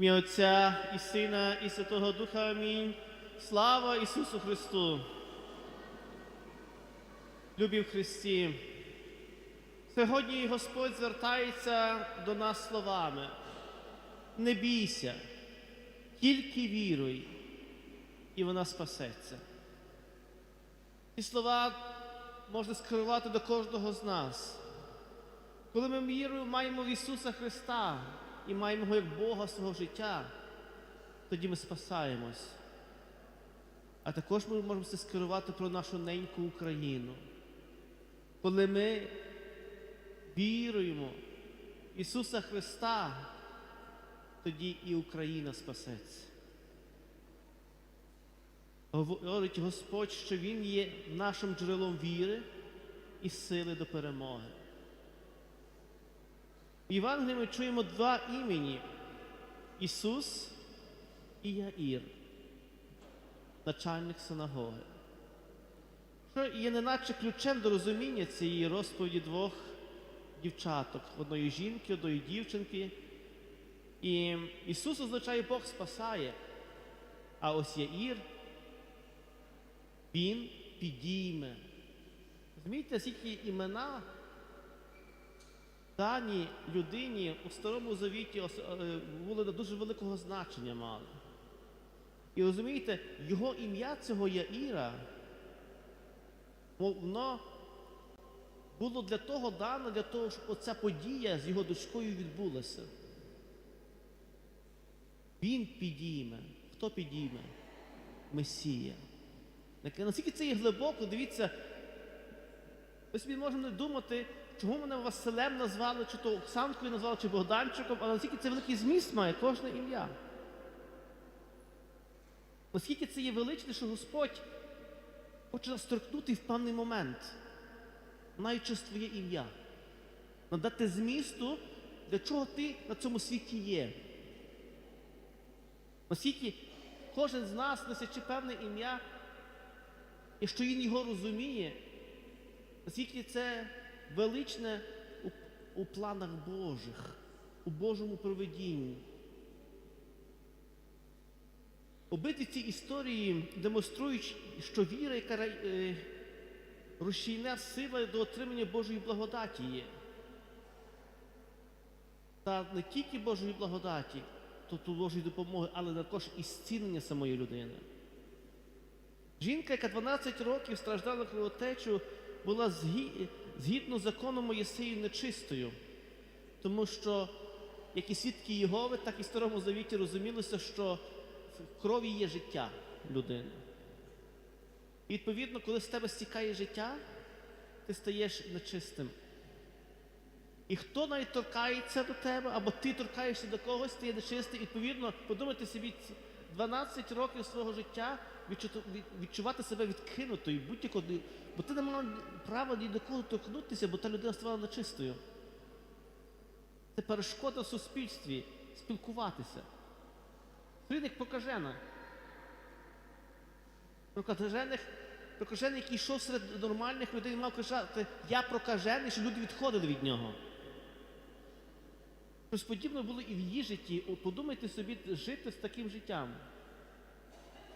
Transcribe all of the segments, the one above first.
Ім'я Отця і Сина, і Святого Духа Амінь. Слава Ісусу Христу! Любі в Христі! Сьогодні Господь звертається до нас словами. Не бійся, тільки віруй, і вона спасеться. Ці слова можна скерувати до кожного з нас. Коли ми вірою маємо в Ісуса Христа і маємо Його як Бога свого життя, тоді ми спасаємось. А також ми можемо це скерувати про нашу неньку Україну. Коли ми віруємо в Ісуса Христа, тоді і Україна спасеться. Говорить Господь, що Він є нашим джерелом віри і сили до перемоги. В Євангелії ми чуємо два імені Ісус і Яїр, начальник синагоги. Що є неначе ключем до розуміння цієї розповіді двох дівчаток, одної жінки, одної дівчинки. І Ісус означає Бог спасає, а ось Яїр, Він підійме. Розумієте, скільки імена дані людині у Старому Завіті е, були дуже великого значення мали. І розумієте, його ім'я цього Яїра, воно було для того дано, для того, щоб оця подія з його дочкою відбулася. Він підійме. Хто підійме? Месія. Наскільки це є глибоко, дивіться, ми собі можемо не думати, чому мене Василем назвали, чи то Оксанкою назвали, чи Богданчиком, але наскільки це великий зміст має кожне ім'я. Наскільки це є величне, що Господь хоче нас торкнути в певний момент, через твоє ім'я, надати змісту, для чого ти на цьому світі є. Наскільки кожен з нас, несячи певне ім'я, і що він його розуміє, наскільки це величне у, у планах Божих, у Божому проведінні. Обидві ці історії демонструють, що віра, яка е, розчійна сила до отримання Божої благодаті є. Та не тільки Божої благодаті, тобто Божої допомоги, але також і зцілення самої людини. Жінка, яка 12 років страждала кровотечу, була згі- згідно з законом Моїсею нечистою, тому що як і свідки Єгови, так і в Старому Завіті розумілося, що в крові є життя людини. І відповідно, коли з тебе стікає життя, ти стаєш нечистим. І хто навіть торкається до тебе, або ти торкаєшся до когось, ти є нечистий, відповідно, подумайте собі, 12 років свого життя відчувати себе відкинутою, будь-якого, бо ти не мав права ні до кого торкнутися, бо та людина ставала нечистою. Це перешкода в суспільстві спілкуватися. Він як прокажена. Прокажених, прокажений, який йшов серед нормальних людей, мав казати, я прокажений, що люди відходили від нього. Щось подібне було і в її житті. Подумайте собі, жити з таким життям.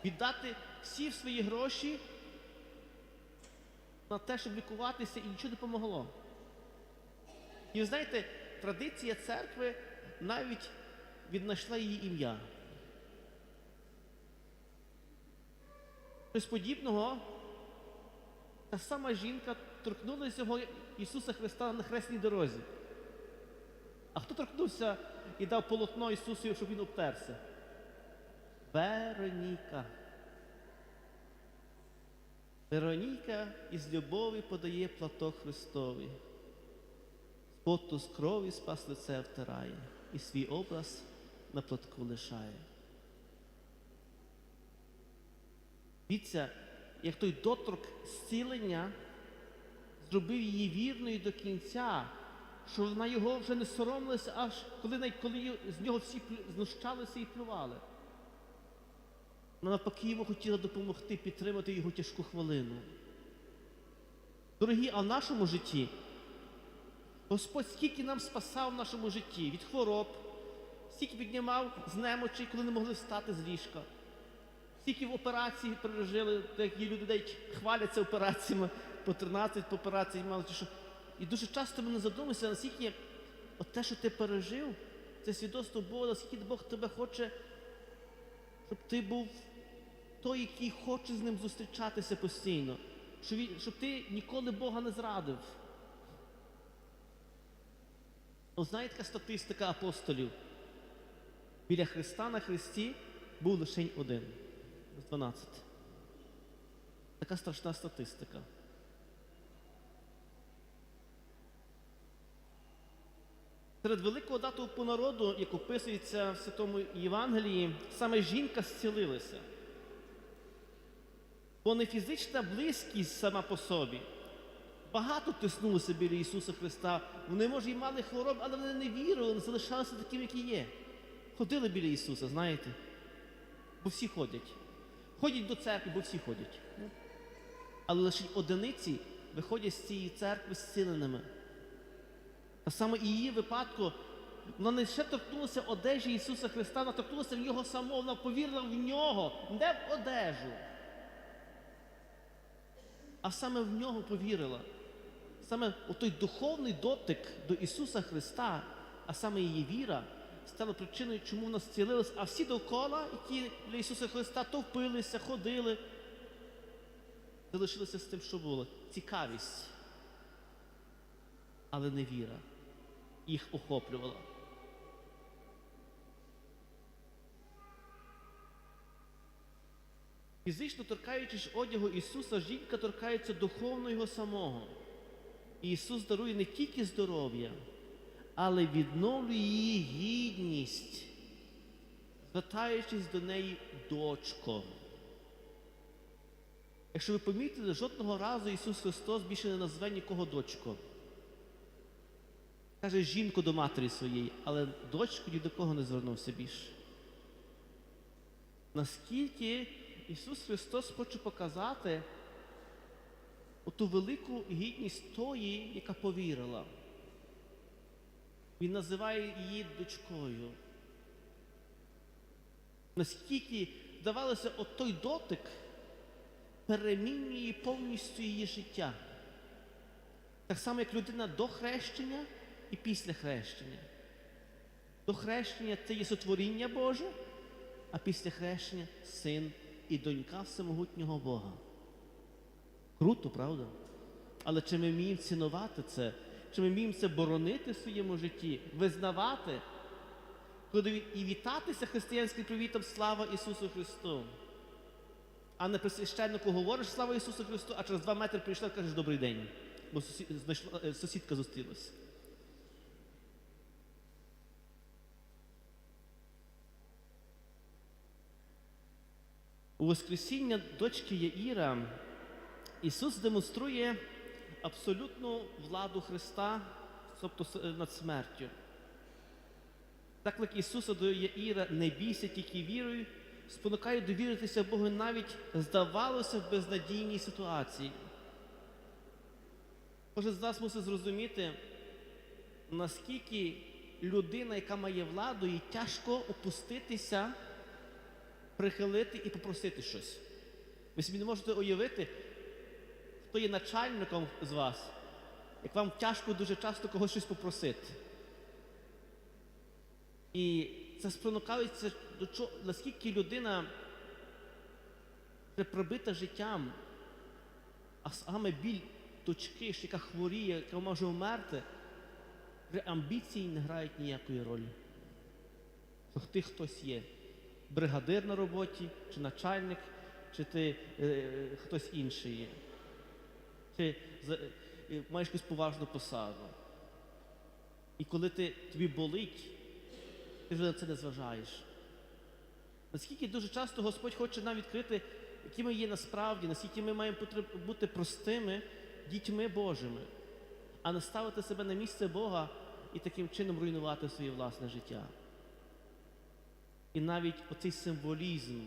Віддати всі свої гроші на те, щоб лікуватися, і нічого не допомогло. І ви знаєте, традиція церкви навіть віднайшла її ім'я. Щось подібного, та сама жінка торкнулася його Ісуса Христа на хресній дорозі. А хто торкнувся і дав полотно Ісусу, щоб він обтерся? Вероніка. Вероніка із любові подає платок Христові. Поту з крові спас лице втирає, і свій образ на платку лишає. Дивіться, як той доторк зцілення зробив її вірною до кінця, що вона його вже не соромилася, аж коли коли з нього всі знущалися і плювали. Навпаки йому хотіла допомогти, підтримати його тяжку хвилину. Дорогі, а в нашому житті Господь скільки нам спасав в нашому житті від хвороб, стільки піднімав з немочі, коли не могли встати з ліжка. Стільки в операції пережили, як є люди навіть хваляться операціями, по 13 по операції мали. Чи що. І дуже часто ми не задумуємося, наскільки от те, що ти пережив, це свідоцтво Бога, наскільки Бог тебе хоче, щоб ти був той, який хоче з ним зустрічатися постійно, щоб, він- щоб ти ніколи Бога не зрадив. Ну, така статистика апостолів? Біля Христа на Христі був лише один з 12. Така страшна статистика. Серед великого дату народу, як описується в Святому Євангелії, саме жінка зцілилася. Бо не фізична близькість сама по собі. Багато тиснулося біля Ісуса Христа. Вони, може, і мали хвороб, але вони не вірили, вони залишалися такими, які є. Ходили біля Ісуса, знаєте. Бо всі ходять. Ходять до церкви, бо всі ходять. Але лише одиниці виходять з цієї церкви зціленими. А саме її випадку, вона не ще торкнулася одежі Ісуса Христа, вона торкнулася в Нього самого, вона повірила в нього, не в одежу. А саме в нього повірила. Саме у той духовний дотик до Ісуса Христа, а саме її віра, стала причиною, чому вона зцілилась, а всі довкола, які для Ісуса Христа товпилися, ходили, залишилися з тим, що було. Цікавість, але не віра. Їх охоплювала. Фізично торкаючись одягу Ісуса, жінка торкається духовно Його самого. І Ісус дарує не тільки здоров'я, але відновлює її гідність, звертаючись до неї дочко. Якщо ви помітили, жодного разу Ісус Христос більше не назве нікого дочко. Каже жінку до матері своєї, але дочку ні до кого не звернувся більше. Наскільки Ісус Христос хоче показати оту велику гідність тої, яка повірила. Він називає її дочкою. Наскільки, здавалося, от той дотик перемінює повністю її життя. Так само, як людина до хрещення і після хрещення. До хрещення це є сотворіння Боже, а після хрещення син і донька всемогутнього Бога. Круто, правда? Але чи ми вміємо цінувати це? Чи ми вміємо це боронити в своєму житті, визнавати, і вітатися християнським привітом слава Ісусу Христу? А не при священнику говориш слава Ісусу Христу, а через два метри прийшла і кажеш добрий день, бо е, сусідка зустрілася. У Воскресіння дочки Яїра Ісус демонструє абсолютну владу Христа, тобто над смертю. Заклик Ісуса до Яїра не бійся, тільки віруй, спонукає довіритися Богу навіть здавалося в безнадійній ситуації. Кожен з нас мусить зрозуміти, наскільки людина, яка має владу, їй тяжко опуститися прихилити і попросити щось. Ви собі не можете уявити, хто є начальником з вас, як вам тяжко дуже часто когось щось попросити. І це спонукається до чого, наскільки людина вже пробита життям, а саме біль дочки, яка хворіє, яка може вмерти, амбіції не грають ніякої ролі. Ти хтось є бригадир на роботі, чи начальник, чи ти е, хтось інший є. Чи за- е, маєш якусь поважну посаду. І коли ти, тобі болить, ти вже на це не зважаєш. Наскільки дуже часто Господь хоче нам відкрити, які ми є насправді, наскільки ми маємо бути простими дітьми Божими, а не ставити себе на місце Бога і таким чином руйнувати своє власне життя. І навіть оцей символізм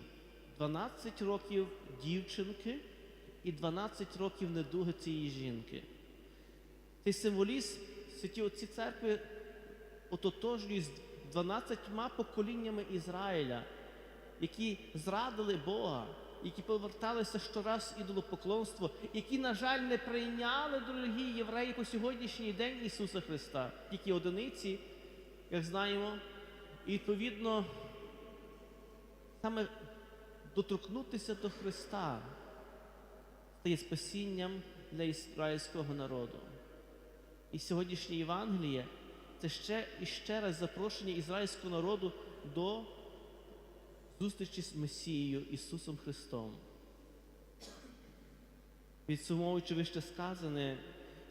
12 років дівчинки і 12 років недуги цієї жінки. Цей символізм святі отці церкви ототожнюють з 12 поколіннями Ізраїля, які зрадили Бога, які поверталися щораз ідолопоклонство, які, на жаль, не прийняли, дорогі євреї, по сьогоднішній день Ісуса Христа, тільки одиниці, як знаємо, і відповідно саме доторкнутися до Христа стає спасінням для ізраїльського народу. І сьогоднішнє Євангеліє це ще і ще раз запрошення ізраїльського народу до зустрічі з Месією Ісусом Христом. Підсумовуючи вище сказане,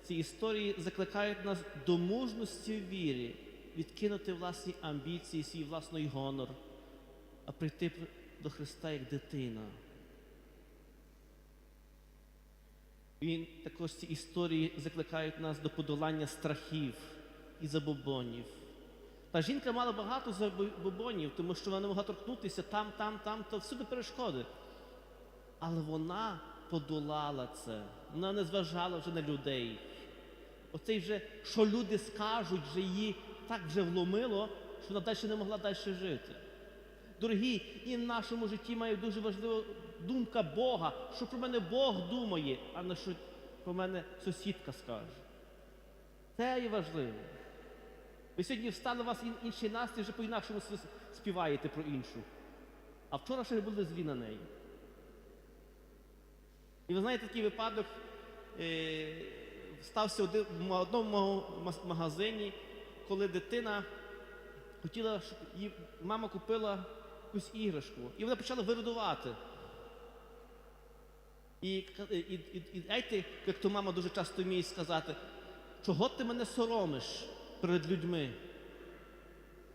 ці історії закликають нас до мужності в вірі, відкинути власні амбіції, свій власний гонор, а прийти до Христа як дитина. Він також ці історії закликають нас до подолання страхів і забобонів. Та жінка мала багато забобонів, тому що вона не могла торкнутися там, там, там, то всюди перешкоди. Але вона подолала це. Вона не зважала вже на людей. Оцей вже, що люди скажуть, вже її так вже вломило, що вона далі не могла далі жити. Дорогі, і в нашому житті має дуже важлива думка Бога, що про мене Бог думає, а не що про мене сусідка скаже. Це є важливо. Ви сьогодні встали, у вас інший настрій, вже по-інакшому співаєте про іншу. А вчора ще були злі на неї. І ви знаєте такий випадок, е, стався в одному магазині, коли дитина хотіла, щоб їй мама купила якусь іграшку, і вона почала виридувати. І, і, і, і, знаєте, як то мама дуже часто вміє сказати, чого ти мене соромиш перед людьми?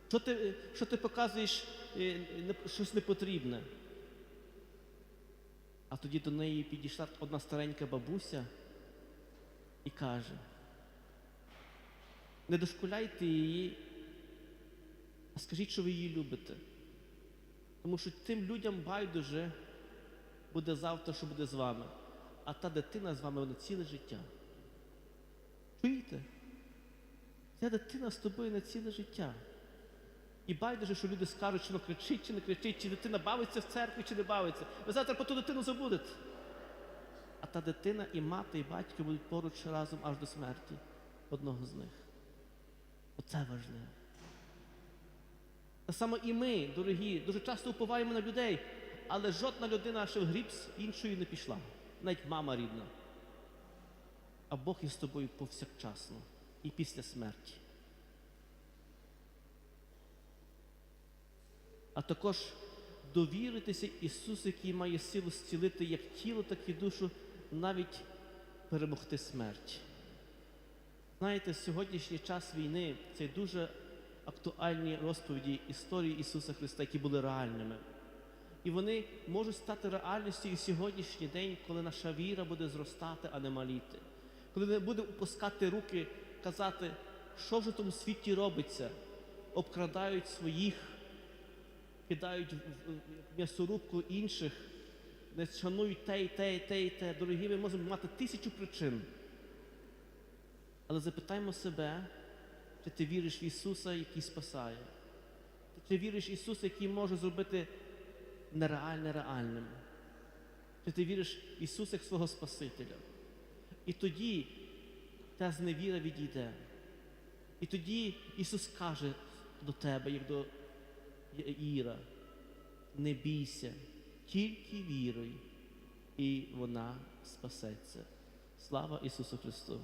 Що ти, що ти показуєш е, щось непотрібне? А тоді до неї підійшла одна старенька бабуся і каже: не дошкуляйте її, а скажіть, що ви її любите. Тому що тим людям байдуже буде завтра, що буде з вами. А та дитина з вами вона ціле життя. Чуєте? Ця дитина з тобою на ціле життя. І байдуже, що люди скажуть, чи вона кричить, чи не кричить, чи дитина бавиться в церкві, чи не бавиться. Ви завтра про ту дитину забудете. А та дитина і мати, і батько будуть поруч разом аж до смерті одного з них. Оце важливо. Так само і ми, дорогі, дуже часто уповаємо на людей, але жодна людина ще в гріб з іншою не пішла, навіть мама рідна. А Бог із тобою повсякчасно і після смерті. А також довіритися Ісусу, який має силу зцілити як тіло, так і душу, навіть перемогти смерть. Знаєте, сьогоднішній час війни це дуже актуальні розповіді історії Ісуса Христа, які були реальними. І вони можуть стати реальністю і в сьогоднішній день, коли наша віра буде зростати, а не маліти. Коли не будемо опускати руки, казати, що ж у тому світі робиться, обкрадають своїх, кидають в- в в м'ясорубку інших, не шанують те, і те, і те, і те. Дорогі, ми можемо мати тисячу причин. Але запитаймо себе, чи ти віриш в Ісуса, який спасає? Чи віриш в Ісуса, який може зробити нереальне реальним? Чи ти віриш в Ісуса як свого Спасителя? І тоді та зневіра відійде. І тоді Ісус каже до тебе, як до Іра, не бійся, тільки віруй, і вона спасеться. Слава Ісусу Христу!